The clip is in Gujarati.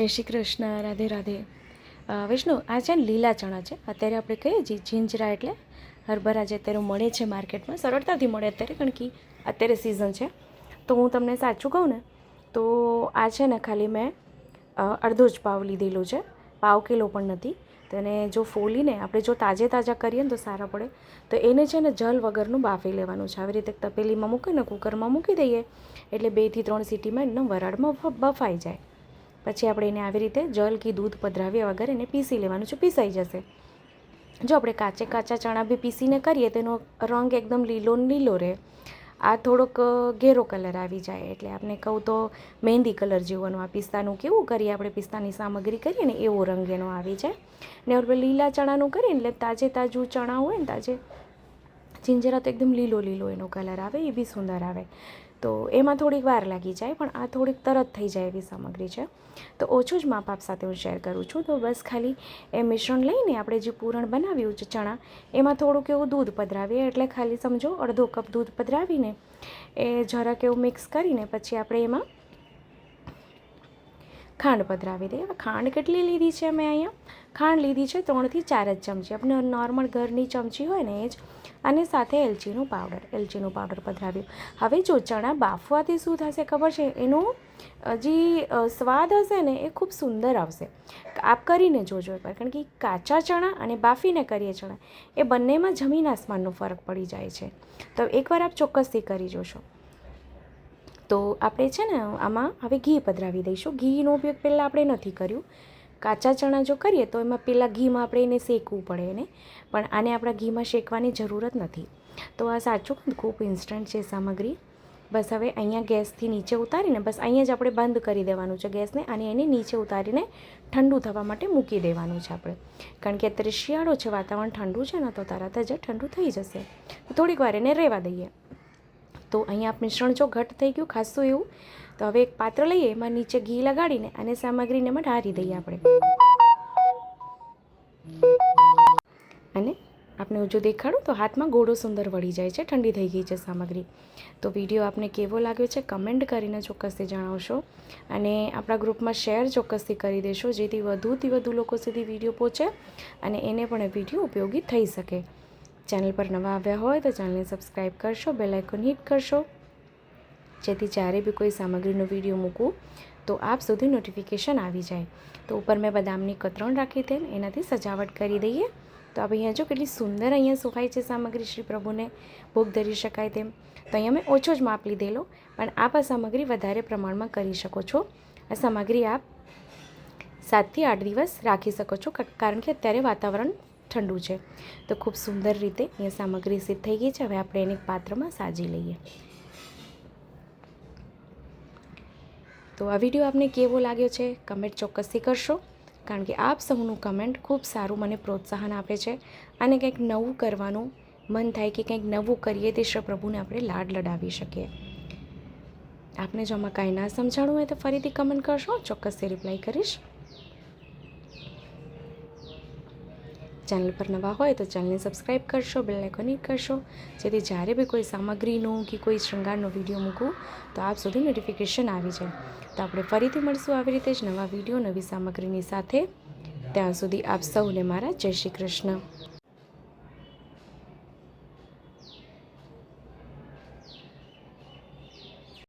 જય શ્રી કૃષ્ણ, રાધે રાધે. વિષ્ણુ, આ છે ને લીલા ચણા છે. અત્યારે આપણે કહીએ છીએ જીંજરા એટલે હરભરા જે અત્યારે મળે છે માર્કેટમાં. સરળતાથી મળે અત્યારે, કારણ કે અત્યારે સિઝન છે. તો હું તમને સાચું કહું ને, તો આ છે ને ખાલી મેં અડધો જ પાવ લીધેલું છે. પાવ કિલો પણ નથી. તો એને જો ફોલીને આપણે જો તાજે તાજા કરીએ ને તો સારા પડે. તો એને છે ને જલ વગરનું બાફી લેવાનું છે. આવી રીતે તપેલીમાં મૂકીને કુકરમાં મૂકી દઈએ, એટલે બેથી ત્રણ સીટીમાં એકદમ વરાળમાં બફાઈ જાય. પછી આપણે એને આવી રીતે જલ કે દૂધ પધરાવ્યા વગર એને પીસી લેવાનું છે, પીસાઈ જશે. જો આપણે કાચે કાચા ચણા બી પીસીને કરીએ તેનો રંગ એકદમ લીલો લીલો રહે. આ થોડોક ઘેરો કલર આવી જાય, એટલે આપણે કહું તો મહેંદી કલર જેવાનું આ પિસ્તાનું કેવું કરીએ, આપણે પિસ્તાની સામગ્રી કરીએ ને એવો રંગ એનો આવી જાય. ને આપણે લીલા ચણાનું કરીએ એટલે તાજે તાજું ચણા હોય ને, તાજે જિંજરા તો એકદમ લીલો લીલો એનો કલર આવે, એ બી સુંદર આવે. તો એમાં થોડીક વાર લાગી જાય, પણ આ થોડીક તરત થઈ જાય એવી સામગ્રી છે. તો ઓછું જ માપ આપ સાથે હું શેર કરું છું. તો બસ ખાલી એ મિશ્રણ લઈને આપણે જે પૂરણ બનાવ્યું છે ચણા, એમાં થોડુંક એવું દૂધ પધરાવીએ. એટલે ખાલી સમજો, અડધો કપ દૂધ પધરાવીને એ જરાક એવું મિક્સ કરીને પછી આપણે એમાં ખાંડ પધરાવી દઈએ હવે ખાંડ કેટલી લીધી છે મેં અહીંયા? ખાંડ લીધી છે ત્રણથી ચાર જ ચમચી. આપણે નોર્મલ ઘરની ચમચી હોય ને એ જ. અને સાથે એલચીનું પાવડર. એલચીનું પાવડર પધરાવ્યું. હવે જો ચણા બાફવાથી શું થશે ખબર છે? એનું જે સ્વાદ હશે ને એ ખૂબ સુંદર આવશે. આપ કરીને જોજો એકવાર. કારણ કે કાચા ચણા અને બાફીને કરીએ ચણા, એ બંનેમાં જમીન આસમાનનો ફરક પડી જાય છે. તો એકવાર આપ ચોક્કસથી કરી જોશો. તો આપણે છે ને આમાં હવે ઘી પધરાવી દઈશું. ઘીનો ઉપયોગ પહેલાં આપણે નથી કર્યું. કાચા ચણા જો કરીએ તો એમાં પહેલાં ઘીમાં આપણે એને શેકવું પડે એને. પણ આને આપણા ઘીમાં શેકવાની જરૂરત નથી. તો આ સાચું ખૂબ ઇન્સ્ટન્ટ છે સામગ્રી. બસ હવે અહીંયા ગેસથી નીચે ઉતારીને બસ અહીંયા જ આપણે બંધ કરી દેવાનું છે ગેસને. અને એને નીચે ઉતારીને ઠંડુ થવા માટે મૂકી દેવાનું છે આપણે. કારણ કે અત્યારે શિયાળો છે, વાતાવરણ ઠંડુ છે ને, તો તરત જ ઠંડુ થઈ જશે. થોડીક વાર એને રહેવા દઈએ. તો અહીંયા મિશ્રણ જો ઘટ થઈ ગયું, ખાસું એવું. તો હવે એક પાત્ર લઈએ, એમાં નીચે ઘી લગાડીને અને સામગ્રીને એમાં ઢારી દઈએ આપણે. અને આપણે જો દેખાડું, તો હાથમાં ગોળો સુંદર વળી જાય છે, ઠંડી થઈ ગઈ છે સામગ્રી. તો વીડિયો આપને કેવો લાગ્યો છે, કમેન્ટ કરીને ચોક્કસથી જણાવશો. અને આપણા ગ્રુપમાં શેર ચોક્કસથી કરી દેશો, જેથી વધુથી વધુ લોકો સુધી વીડિયો પહોંચે અને એને પણ વીડિયો ઉપયોગી થઈ શકે. ચેનલ પર નવા આવ્યા હોય તો ચેનલને સબસ્ક્રાઈબ કરશો, બેલ આઇકોન હિટ કરશો. જેથી જ્યારે બી કોઈ સામગ્રીનો વીડિયો મૂકું, તો આપ સુધી નોટિફિકેશન આવી જાય. તો ઉપર મેં બદામની કતરણ રાખી હતી એનાથી સજાવટ કરી દઈએ. તો આપણે અહીંયા જો કેટલી સુંદર અહીંયા સુખાય છે સામગ્રી, શ્રી પ્રભુને ભોગ ધરી શકાય તેમ. તો અહીંયા મેં ઓછો જ માપ લીધેલો, પણ આપ આ સામગ્રી વધારે પ્રમાણમાં કરી શકો છો. આ સામગ્રી આપ સાતથી આઠ દિવસ રાખી શકો છો કારણ કે અત્યારે વાતાવરણ ઠંડુ છે. તો ખૂબ સુંદર રીતે અહીંયા સામગ્રી સિદ્ધ થઈ ગઈ છે. હવે આપણે એને પાત્રમાં સાજી લઈએ. તો આ વીડિયો આપને કેવો લાગ્યો છે? કમેન્ટ ચોક્કસથી કરશો. કારણ કે આપ સૌનું કમેન્ટ ખૂબ સારું મને પ્રોત્સાહન આપે છે. અને કંઈક નવું કરવાનું મન થાય કે કંઈક નવું કરીએ તે શ્રી પ્રભુને આપણે લાડ લડાવી શકીએ. આપને જો આમાં કાંઈ ના સમજાણું હોય તો ફરીથી કમેન્ટ કરશો. ચોક્કસથી રિપ્લાય કરીશ. ચેનલ પર નવા હોય તો ચેનલને સબસ્ક્રાઈબ કરશો બેલ આઇકોન કરશો. જેથી જ્યારે બી કોઈ સામગ્રીનું કે કોઈ શૃંગારનો વીડિયો મૂકું, તો આપ સુધી નોટિફિકેશન આવી જાય. તો આપણે ફરીથી મળશું આવી રીતે જ નવા વીડિયો, નવી સામગ્રીની સાથે. ત્યાં સુધી આપ સૌને મારા જય શ્રી કૃષ્ણ.